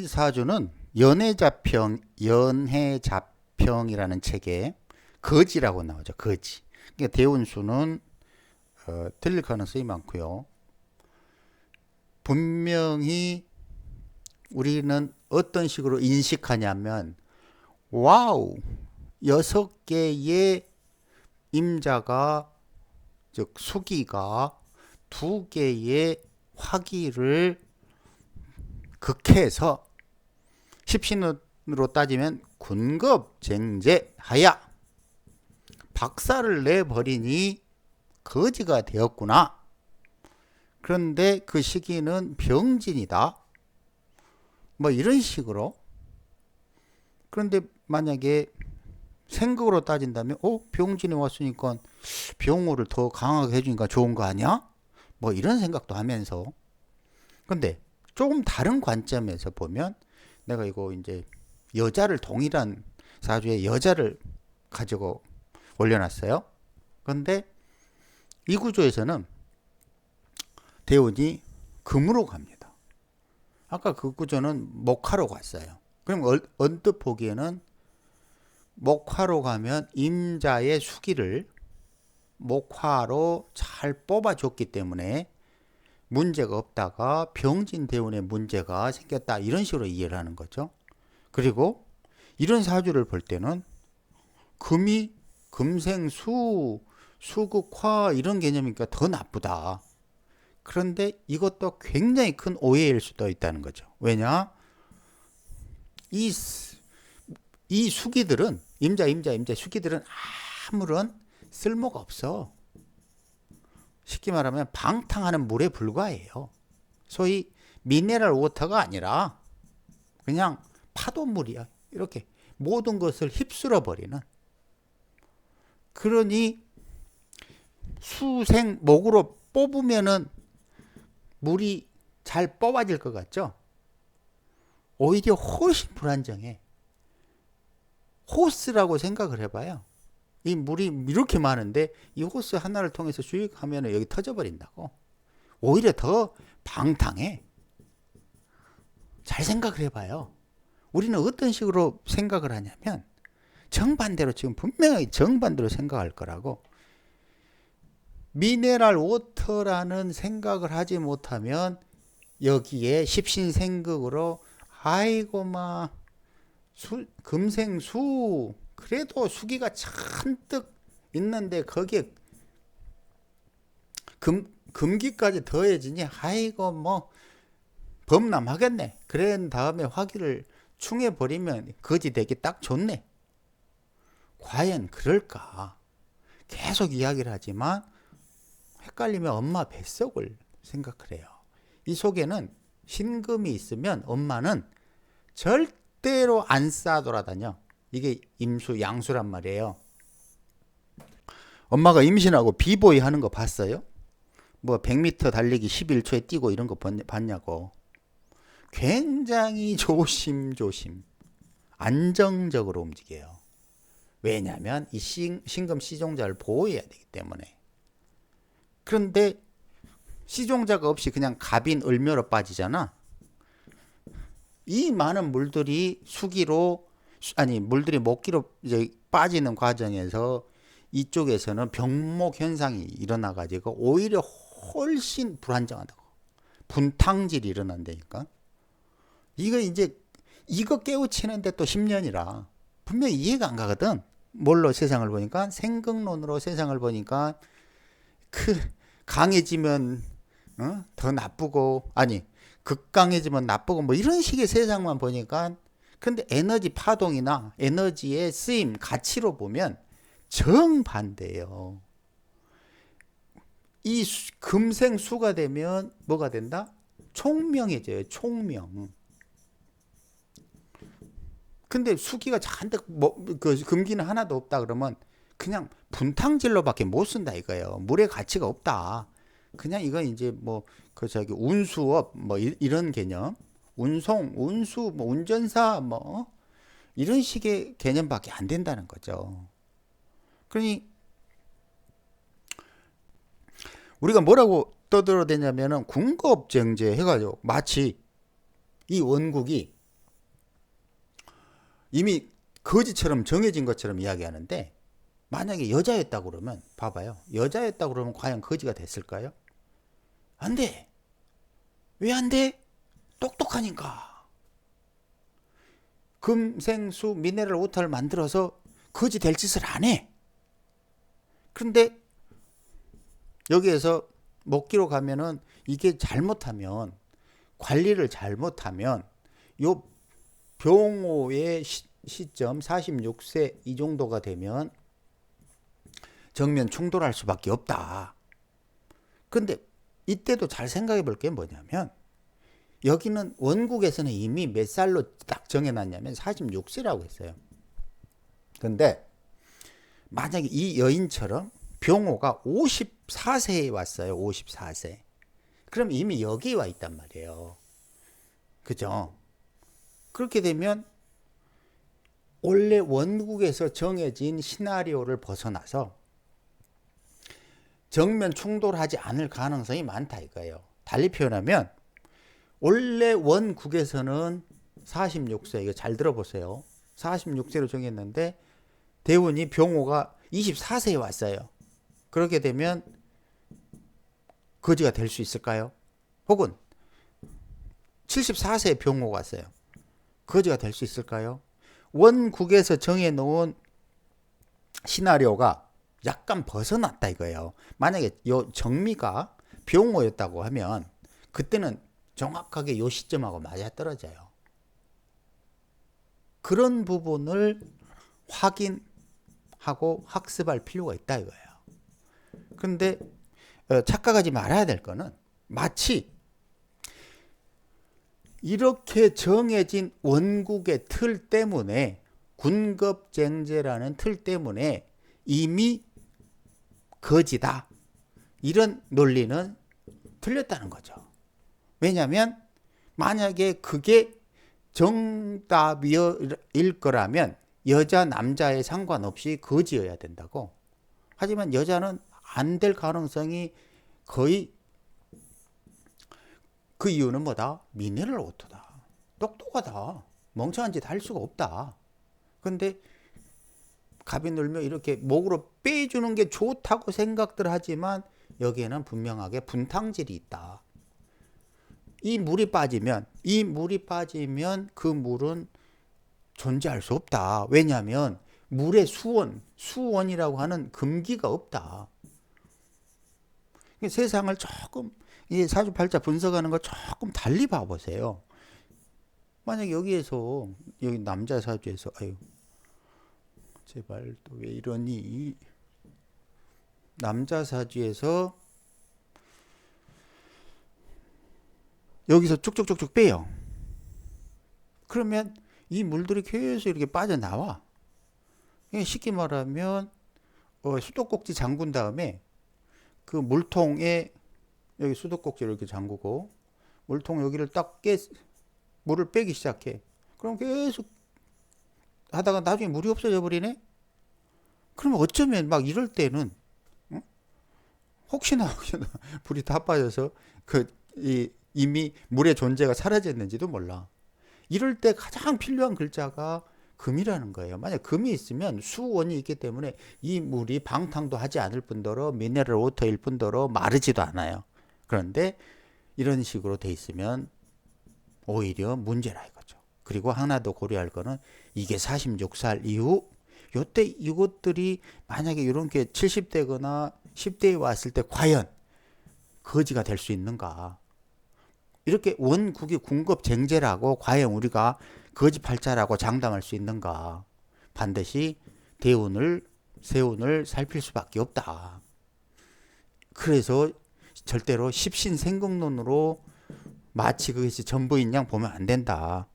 이 사주는 연해자평, 연해자평이라는 책에 거지라고 나오죠. 거지. 그러니까 대운수는 어, 틀릴 가능성이 많고요. 분명히 우리는 어떤 식으로 인식하냐면 와우 여섯 개의 임자가 즉 수기가 두 개의 화기를 극해서 십신으로 따지면 군급쟁제하야 박살을 내버리니 거지가 되었구나. 그런데 그 시기는 병진이다. 뭐 이런 식으로. 그런데 만약에 생각으로 따진다면, 어, 병진이 왔으니까 병호를 더 강하게 해주니까 좋은 거 아니야? 뭐 이런 생각도 하면서. 근데 조금 다른 관점에서 보면 내가 이거 이제 여자를 동일한 사주에 여자를 가지고 올려놨어요. 그런데 이 구조에서는 대운이 금으로 갑니다. 아까 그 구조는 목화로 갔어요. 그럼 언뜻 보기에는 목화로 가면 임자의 수기를 목화로 잘 뽑아줬기 때문에 문제가 없다가 병진 대운에 문제가 생겼다 이런 식으로 이해를 하는 거죠. 그리고 이런 사주를 볼 때는 금이 금생수 수극화 이런 개념이니까 더 나쁘다. 그런데 이것도 굉장히 큰 오해일 수도 있다는 거죠. 왜냐? 이, 이 수기들은, 임자, 임자, 임자, 수기들은 아무런 쓸모가 없어. 쉽게 말하면 방탕하는 물에 불과해요. 소위 미네랄 워터가 아니라 그냥 파도물이야. 이렇게 모든 것을 휩쓸어 버리는. 그러니 수생 목으로 뽑으면은 물이 잘 뽑아질 것 같죠? 오히려 훨씬 불안정해. 호스라고 생각을 해봐요. 이 물이 이렇게 많은데 이 호스 하나를 통해서 주입하면 여기 터져버린다고. 오히려 더 방탕해. 잘 생각을 해봐요. 우리는 어떤 식으로 생각을 하냐면 정반대로 지금 분명히 정반대로 생각할 거라고. 미네랄 워터라는 생각을 하지 못하면 여기에 십신생극으로 아이고 막 수, 금생수 그래도 수기가 잔뜩 있는데 거기에 금, 금기까지 더해지니 아이고 뭐 범람하겠네 그런 다음에 화기를 충해버리면 거지 되기 딱 좋네 과연 그럴까 계속 이야기를 하지만 헷갈리면 엄마 뱃속을 생각을 해요. 이 속에는 신금이 있으면 엄마는 절대로 안 싸돌아다녀. 이게 임수, 양수란 말이에요. 엄마가 임신하고 비보이 하는 거 봤어요? 뭐 100m 달리기 11초에 뛰고 이런 거 봤냐고. 굉장히 조심조심 안정적으로 움직여요. 왜냐하면 이 신, 신금 시종자를 보호해야 되기 때문에. 그런데 시종자가 없이 그냥 갑인 을묘로 빠지잖아. 이 많은 물들이 수기로 아니 물들이 목기로 이제 빠지는 과정에서 이쪽에서는 병목 현상이 일어나 가지고 오히려 훨씬 불안정하다고. 분탕질이 일어난다니까. 이거 이제 이거 깨우치는데 또 10년이라 분명히 이해가 안 가거든. 뭘로 세상을 보니까? 생각론으로 세상을 보니까 그 강해지면 어? 더 나쁘고 아니 극강해지면 나쁘고 뭐 이런 식의 세상만 보니까 근데 에너지 파동이나 에너지의 쓰임 가치로 보면 정반대예요. 이 금생 수가 되면 뭐가 된다? 총명해져요. 총명. 근데 수기가 잔뜩 뭐 그 금기는 하나도 없다 그러면 그냥 분탕질로밖에 못 쓴다 이거예요. 물의 가치가 없다. 그냥 이건 이제 뭐 그 저기 운수업 뭐 이, 런 개념, 운송, 운수, 뭐 운전사 뭐 이런 식의 개념밖에 안 된다는 거죠. 그러니 우리가 뭐라고 떠들어대냐면은 군급정제 해가지고 마치 이 원국이 이미 거지처럼 정해진 것처럼 이야기하는데 만약에 여자였다 그러면 봐봐요. 여자였다 그러면 과연 거지가 됐을까요? 안 돼. 왜 안 돼? 똑똑하니까. 금생수 미네랄 오타를 만들어서 거지 될 짓을 안 해. 그런데 여기에서 먹기로 가면은 이게 잘못하면 관리를 잘못하면 요 병호의 시, 시점 46세 이 정도가 되면 정면 충돌할 수밖에 없다. 근데 이때도 잘 생각해 볼 게 뭐냐면 여기는 원국에서는 이미 몇 살로 딱 정해놨냐면 46세라고 했어요. 근데 만약에 이 여인처럼 병호가 54세에 왔어요. 54세. 그럼 이미 여기에 와 있단 말이에요. 그죠? 그렇게 되면 원래 원국에서 정해진 시나리오를 벗어나서 정면 충돌하지 않을 가능성이 많다 이거예요. 달리 표현하면 원래 원국에서는 46세 이거 잘 들어보세요. 46세로 정했는데 대운이 병호가 24세에 왔어요. 그렇게 되면 거지가 될 수 있을까요? 혹은 74세에 병호가 왔어요. 거지가 될 수 있을까요? 원국에서 정해놓은 시나리오가 약간 벗어났다 이거예요. 만약에 요 정미가 병호였다고 하면 그때는 정확하게 요 시점하고 맞아떨어져요. 그런 부분을 확인하고 학습할 필요가 있다 이거예요. 근데 어, 착각하지 말아야 될 거는 마치 이렇게 정해진 원국의 틀 때문에 군급쟁제라는 틀 때문에 이미 거지다. 이런 논리는 틀렸다는 거죠. 왜냐하면 만약에 그게 정답일 거라면 여자 남자에 상관없이 거지여야 된다고. 하지만 여자는 안 될 가능성이 거의 그 이유는 뭐다? 미네랄 오토다. 똑똑하다. 멍청한 짓 할 수가 없다. 근데 갑이 늘면 이렇게 목으로 빼주는 게 좋다고 생각들 하지만 여기에는 분명하게 분탕질이 있다. 이 물이 빠지면 이 물이 빠지면 그 물은 존재할 수 없다. 왜냐하면 물의 수원, 수원이라고 하는 금기가 없다. 세상을 조금 이 사주팔자 분석하는 거 조금 달리 봐보세요. 만약 여기에서 여기 남자 사주에서 아유 제발 또 왜 이러니 남자 사주에서 여기서 쭉쭉쭉쭉 빼요. 그러면 이 물들이 계속 이렇게 빠져나와. 쉽게 말하면 어, 수도꼭지 잠근 다음에 그 물통에 여기 수도꼭지를 이렇게 잠그고 물통 여기를 딱 깨, 물을 빼기 시작해. 그럼 계속 하다가 나중에 물이 없어져 버리네? 그러면 어쩌면 막 이럴 때는, 어? 혹시나, 혹시나 불이 다 빠져서 그, 이, 이미 물의 존재가 사라졌는지도 몰라. 이럴 때 가장 필요한 글자가 금이라는 거예요. 만약 금이 있으면 수원이 있기 때문에 이 물이 방탕도 하지 않을 뿐더러 미네랄 워터일 뿐더러 마르지도 않아요. 그런데 이런 식으로 돼 있으면 오히려 문제라 이거죠. 그리고 하나 더 고려할 거는 이게 46살 이후 요때 이것들이 만약에 이런 게 70대거나 10대에 왔을 때 과연 거지가 될 수 있는가? 이렇게 원국이 궁급 쟁제라고 과연 우리가 거짓팔자라고 장담할 수 있는가? 반드시 대운을 세운을 살필 수밖에 없다. 그래서 절대로 십신생국론으로 마치 그것이 전부인 양 보면 안 된다.